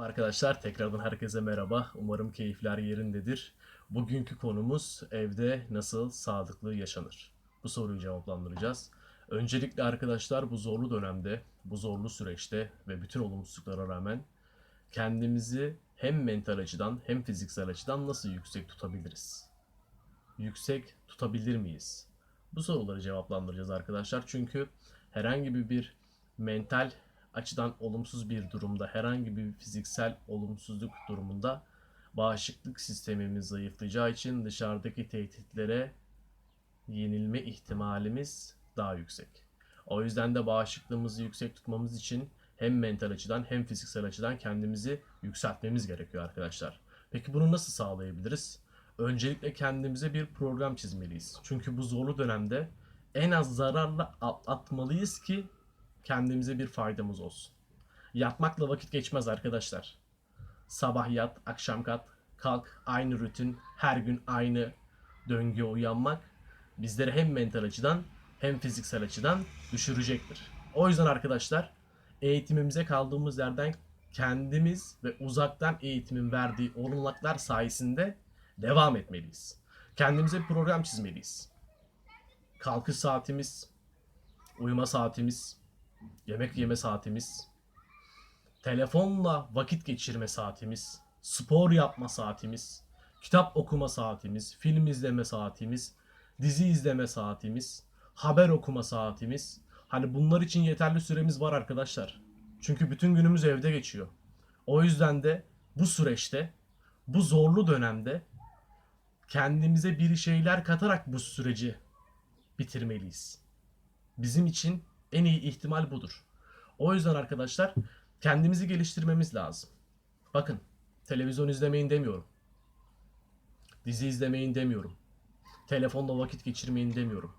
Merhaba arkadaşlar, tekrardan herkese merhaba. Umarım keyifler yerindedir. Bugünkü konumuz evde nasıl sağlıklı yaşanır? Bu soruyu cevaplandıracağız. Öncelikle arkadaşlar bu zorlu dönemde, bu zorlu süreçte ve bütün olumsuzluklara rağmen kendimizi hem mental açıdan hem fiziksel açıdan nasıl yüksek tutabiliriz? Yüksek tutabilir miyiz? Bu soruları cevaplandıracağız arkadaşlar. Çünkü herhangi bir, mental açıdan olumsuz bir durumda, herhangi bir fiziksel olumsuzluk durumunda bağışıklık sistemimiz zayıflayacağı için dışarıdaki tehditlere yenilme ihtimalimiz daha yüksek. O yüzden de bağışıklığımızı yüksek tutmamız için hem mental açıdan hem fiziksel açıdan kendimizi yükseltmemiz gerekiyor arkadaşlar. Peki bunu nasıl sağlayabiliriz? Öncelikle kendimize bir program çizmeliyiz. Çünkü bu zorlu dönemde en az zararla atlatmalıyız ki kendimize bir faydamız olsun. Yatmakla vakit geçmez arkadaşlar. Sabah yat, akşam kat, kalk, aynı rutin, her gün aynı döngüye uyanmak bizleri hem mental açıdan hem fiziksel açıdan düşürecektir. O yüzden arkadaşlar eğitimimize kaldığımız yerden kendimiz ve uzaktan eğitimin verdiği olanaklar sayesinde devam etmeliyiz. Kendimize bir program çizmeliyiz. Kalkış saatimiz, uyuma saatimiz, yemek yeme saatimiz, telefonla vakit geçirme saatimiz, spor yapma saatimiz, kitap okuma saatimiz, film izleme saatimiz, dizi izleme saatimiz, haber okuma saatimiz. Hani bunlar için yeterli süremiz var arkadaşlar. Çünkü bütün günümüz evde geçiyor. O yüzden de bu süreçte, bu zorlu dönemde kendimize bir şeyler katarak bu süreci bitirmeliyiz. Bizim için en iyi ihtimal budur. O yüzden arkadaşlar kendimizi geliştirmemiz lazım. Bakın televizyon izlemeyin demiyorum. Dizi izlemeyin demiyorum. Telefonla vakit geçirmeyin demiyorum.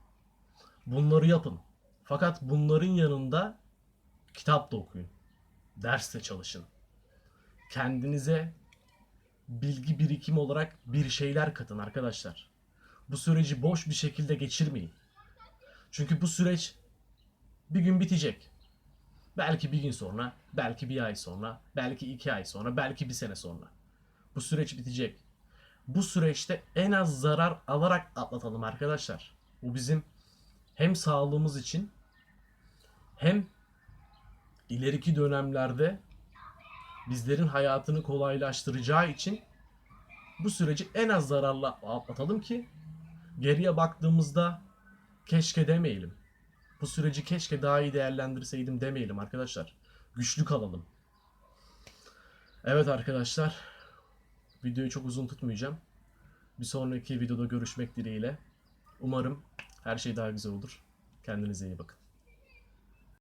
Bunları yapın. Fakat bunların yanında kitap da okuyun. Ders de çalışın. Kendinize bilgi birikimi olarak bir şeyler katın arkadaşlar. Bu süreci boş bir şekilde geçirmeyin. Çünkü bu süreç bir gün bitecek. Belki bir gün sonra, belki bir ay sonra, belki iki ay sonra, belki bir sene sonra. Bu süreç bitecek. Bu süreçte en az zarar alarak atlatalım arkadaşlar. Bu bizim hem sağlığımız için hem ileriki dönemlerde bizlerin hayatını kolaylaştıracağı için bu süreci en az zararla atlatalım ki geriye baktığımızda keşke demeyelim. Bu süreci keşke daha iyi değerlendirseydim demeyelim arkadaşlar. Güçlü kalalım. Evet arkadaşlar. Videoyu çok uzun tutmayacağım. Bir sonraki videoda görüşmek dileğiyle. Umarım her şey daha güzel olur. Kendinize iyi bakın.